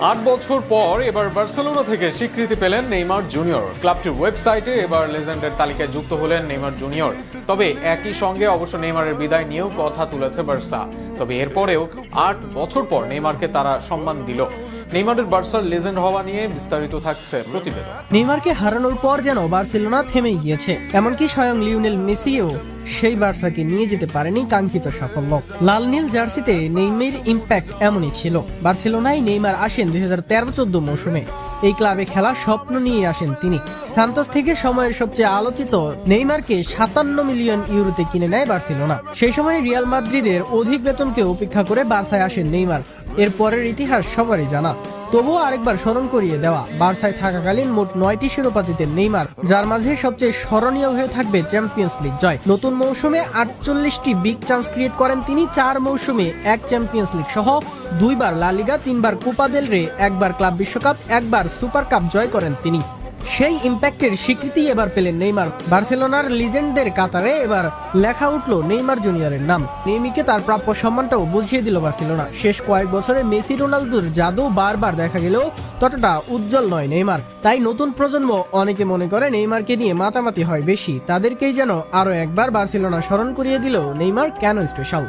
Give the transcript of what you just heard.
আট বছর পর এবার বার্সেলোনা থেকে স্বীকৃতি পেলেন নেইমার জুনিয়র। ক্লাবটির ওয়েবসাইটে এবার লেজেন্ডের তালিকায় যুক্ত হলেন নেইমার জুনিয়র। তবে একই সঙ্গে অবশ্য নেইমারের বিদায় নিয়েও কথা তুলেছে বার্সা। তবে এরপরেও আট বছর পর নেইমারকে তারা সম্মান দিল। নেইমারের বার্সার লেজেন্ড হওয়া নিয়ে বিস্তারিত থাকছে প্রতিবেদন। নেইমারকে হারানোর পর যেন বার্সেলোনা থেমেই গিয়েছে। এমনকি স্বয়ং লিওনেল মেসিও সেই বার্সাকে নিয়ে যেতে পারেনি কাঙ্ক্ষিত সাফল্য। লাল নীল জার্সিতে নেইমের ইম্প্যাক্ট এমনই ছিল। বার্সেলোনায় নেইমার আসেন দুই হাজার তেরো চোদ্দ মৌসুমে। এই ক্লাবে খেলার স্বপ্ন নিয়ে আসেন তিনি। সান্তোস থেকে সময়ের সবচেয়ে আলোচিত নেইমারকে সাতান্ন মিলিয়ন ইউরোতে কিনে নেয় বার্সেলোনা। সেই সময় রিয়াল মাদ্রিদের অধিক বেতনকে উপেক্ষা করে বার্সায় আসেন নেইমার। এর পরের ইতিহাস সবারই জানা। তবুও আরেকবার স্মরণ করিয়ে দেওয়া। বার্সায় থাকাকালীন মোট নয়টি শিরোপা জিতেন নেইমার, যার মাঝে সবচেয়ে স্মরণীয় হয়ে থাকবে চ্যাম্পিয়ন্স লিগ জয়। নতুন মৌসুমে আটচল্লিশটি বিগ চান্স ক্রিয়েট করেন তিনি চার মৌসুমে এক চ্যাম্পিয়ন্স লিগ সহ, দুইবার লালিগা তিনবার কোপা দেল রে, একবার ক্লাব বিশ্বকাপ, একবার সুপার কাপ জয় করেন তিনি। সেই ইম্প্যাক্টের স্বীকৃতি এবার পেলেন নেইমার। বার্সেলোনার লিজেন্ডদের কাতারে এবার লেখা উঠল নেইমার জুনিয়রের নাম। নেইমিকে তার প্রাপ্য সম্মানটাও বুঝিয়ে দিল বার্সেলোনা। শেষ কয়েক বছরে মেসি রোনালদোর জাদু বারবার দেখা গেলেও ততটা উজ্জ্বল নয় নেইমার। তাই নতুন প্রজন্ম অনেকে মনে করে নেইমারকে নিয়ে মাতামাতি হয় বেশি। তাদেরকেই যেন আরও একবার বার্সেলোনা স্মরণ করিয়ে দিল নেইমার কেন স্পেশাল?